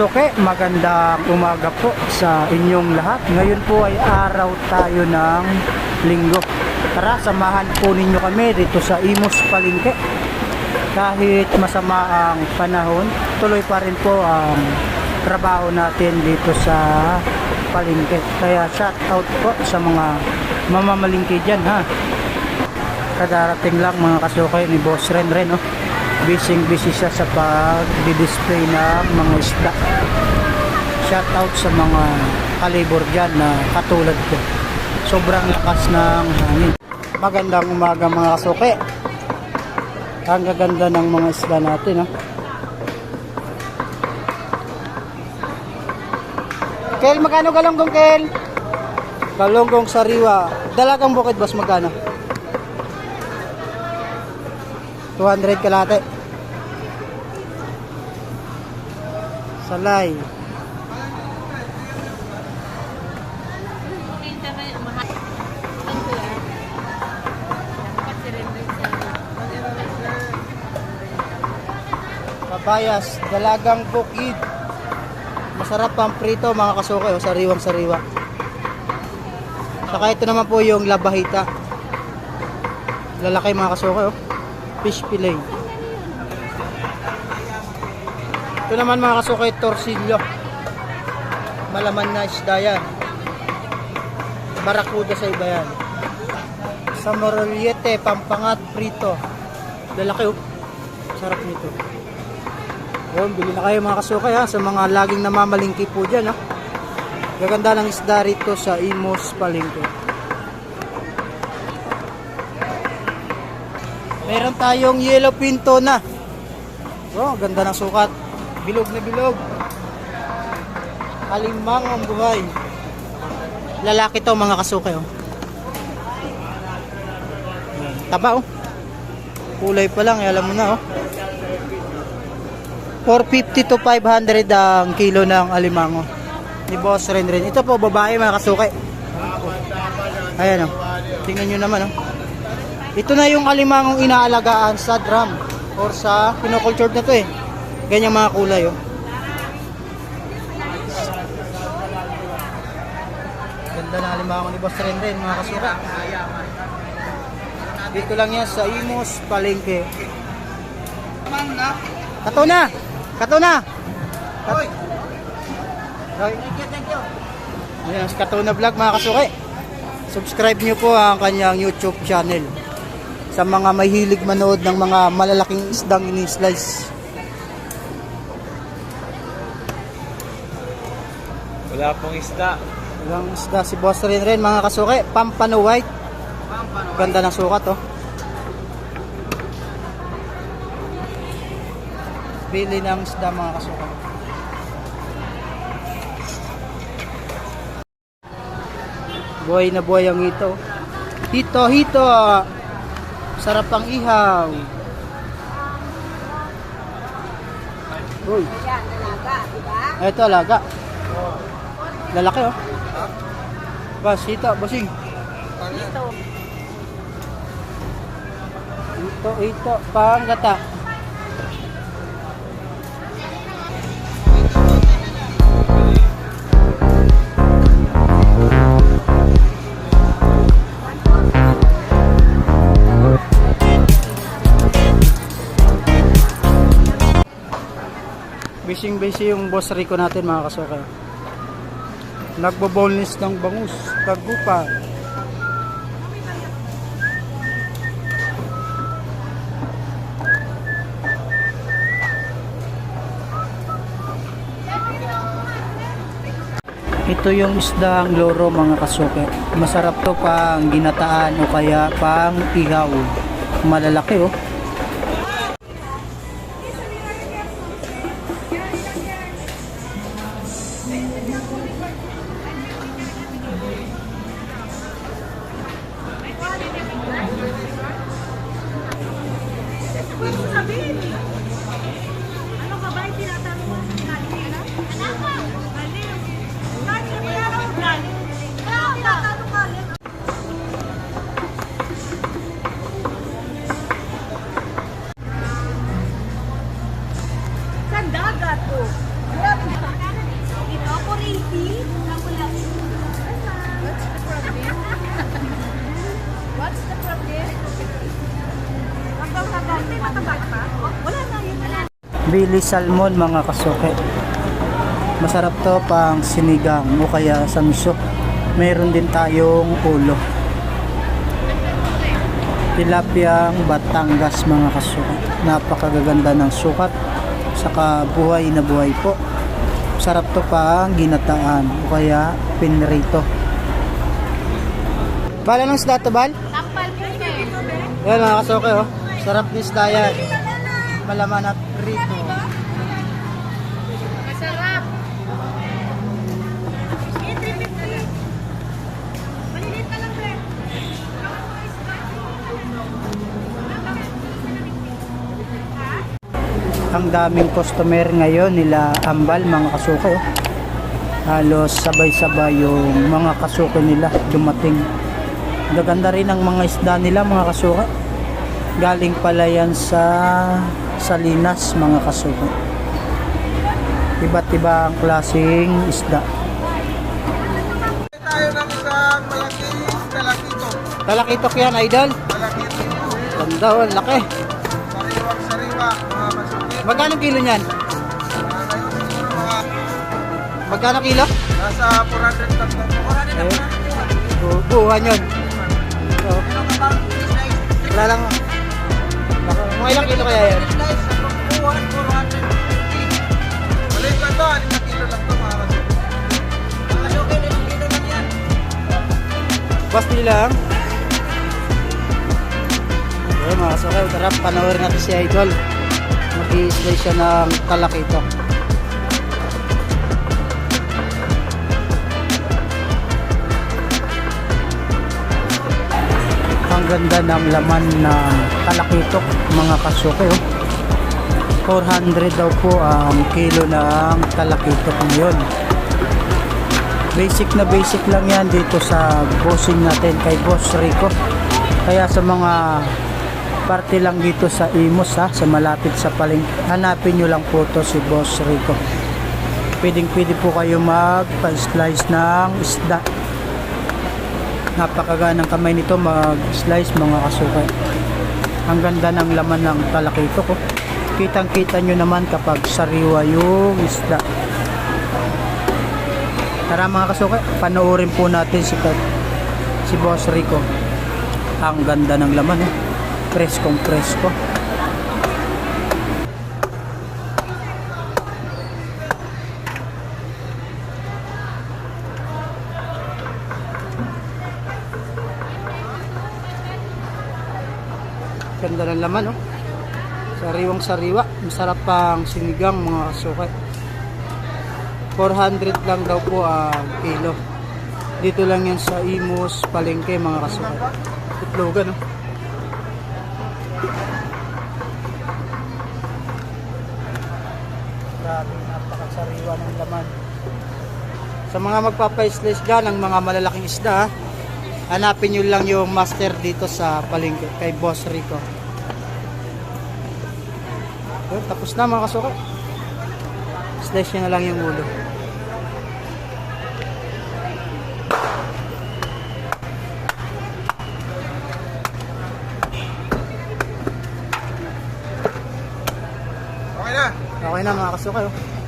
kasuke, magandang umaga po sa inyong lahat. Ngayon po ay araw tayo ng linggo. Tara, samahan po ninyo kami dito sa Imos Palengke. Kahit masama ang panahon, tuloy pa rin po ang trabaho natin dito sa palengke. Kaya shout out po sa mga mamamalingki dyan ha. Kadarating lang mga kasuke ni Boss Ren Ren oh. Busy busy siya sa pag-display ng mga isda. Shout out sa mga kalibor dyan na katulad ko. Sobrang lakas ng hangin. Magandang umaga mga kasuke. Ang gaganda ng mga isda natin. Oh. Kel, magkano galonggong Kel? Galonggong sariwa. Dalagang bukid boss magkano? 200 kalate. Salay. Pabayas, dalagang bukid. Masarap ang prito mga kasuke, oh, sariwang sariwa. Saka ito naman po yung labahita. Lalaki mga kasuke, oh. Fish fillet. Ito naman mga kasuke, torsilyo. Malaman na isda yan. Barakuda sa iba yan. Sa Moroliete, Pampangat, Prito. Lalaki oh. Sarap nito. Yun, bili na kayo mga kasukay ha, sa mga laging namamalingki po dyan ha. Gaganda ng isda rito sa Imos Palengke. Meron tayong yellow pinto na. Oh, ganda ng sukat. Bilog na bilog. Alimang ang buhay. Lalaki to mga kasukay oh. Taba oh. Kulay pa lang, eh, alam mo na oh. 450 to 500 ang kilo ng alimango ni Boss Ren Ren. Ito po babae mga kasukay. Ayan oh. Tingnan nyo naman oh. Ito na yung alimangong inaalagaan sa drum or sa pinocultured na to eh. Ganyan mga kulay oh. Ganda ng alimango ni Boss Ren Ren mga kasukay. Dito lang yan sa Imos Palengke. Kato na! Kato na! You, thank you. Ayan, Katuna Vlog mga kasuke. Subscribe nyo po ang kanyang YouTube channel. Sa mga mahilig manood ng mga malalaking isdang ini-slice. Wala pong isda. Ilang isda si Boss rin rin mga kasuke. Pampano White. Ganda ng sukat oh. Bili ng isda mga kasuke. Buhay na buhay ang ito. Hito, hito. Sarap ang ihaw. Uy. Ito, alaga. Lalaki oh. Bas, hito, bossing. Ito, ito, panggata. Bising busy yung boss Rico natin mga kasuka. Nagbo-boneless ng bangus, kagupa. Ito yung isdang loro mga kasuke. Masarap to pang ginataan o kaya pang ihaw. Malalaki oh. Billy Salmon mga kasuke. Masarap to pang sinigang o kaya sa miso. Meron din tayong ulo. Tilapiyang Batangas mga kasuke. Napakagaganda ng sukat. Saka buhay na buhay po. Sarap to pang ginataan o kaya pinrito. Bala ng isda to, Bal? Po. Yan mga kasuke oh. Sarap ni isda yan. Malaman at rito. Ang daming customer ngayon nila Ambal mga kasuke. oh. Halos sabay-sabay yung mga kasuke nila dumating. Gaganda rin ang mga isda nila mga kasuke. Galing pala yan sa Salinas mga kasuke. Iba't iba ang klaseng isda. tayo ng isang malaking talakito. Talakitok yan idol. Talakito. Ganda laki. Magkano kilo niyan? Magkano kilo? nasa 400 tatlo. 400 Eh, bu- buuhan yun. So, wala lang. Mga ilang kilo kaya yan? Maliit lang to, 6 na kilo lang to mga masukit. Mga masukit, 5 kilo lang yan. Basti lang. Okay, mga kasukay, tara, panoorin natin si Idol. Mag-i-slice siya ng kalakito. Ang ganda ng laman ng kalakitok, mga kasukay. Oh. 400 daw po ang kilo ng kalakitok ngayon. Basic na basic lang yan dito sa bossing natin kay Boss Rico. Kaya sa mga parte lang dito sa Imos ha, sa malapit sa paling hanapin nyo lang po to si Boss Rico. Pwedeng pwede po kayo mag-slice ng isda. Napakaganang kamay nito mag-slice mga kasukay. Ang ganda ng laman ng talakito ko. Kitang kita nyo naman kapag sariwa yung isda. Tara mga kasuka, panoorin po natin si si Boss Rico. Ang ganda ng laman eh. Preskong presko. Ganda ng laman oh. Sariwang sariwa. Masarap pang sinigang mga kasuka. 400 lang daw po ang kilo. Dito lang yan sa Imus, Palengke mga kasukay. Itlogan no. Grabe, napakasariwa ng laman. Sa mga magpapa-slice dyan, ang mga malalaking isda, ha, hanapin nyo lang yung master dito sa Palengke, kay Boss Rico. Yun, tapos na mga kasukay. Slice nyo na lang yung ulo. Okay na mga kasukay. Oh.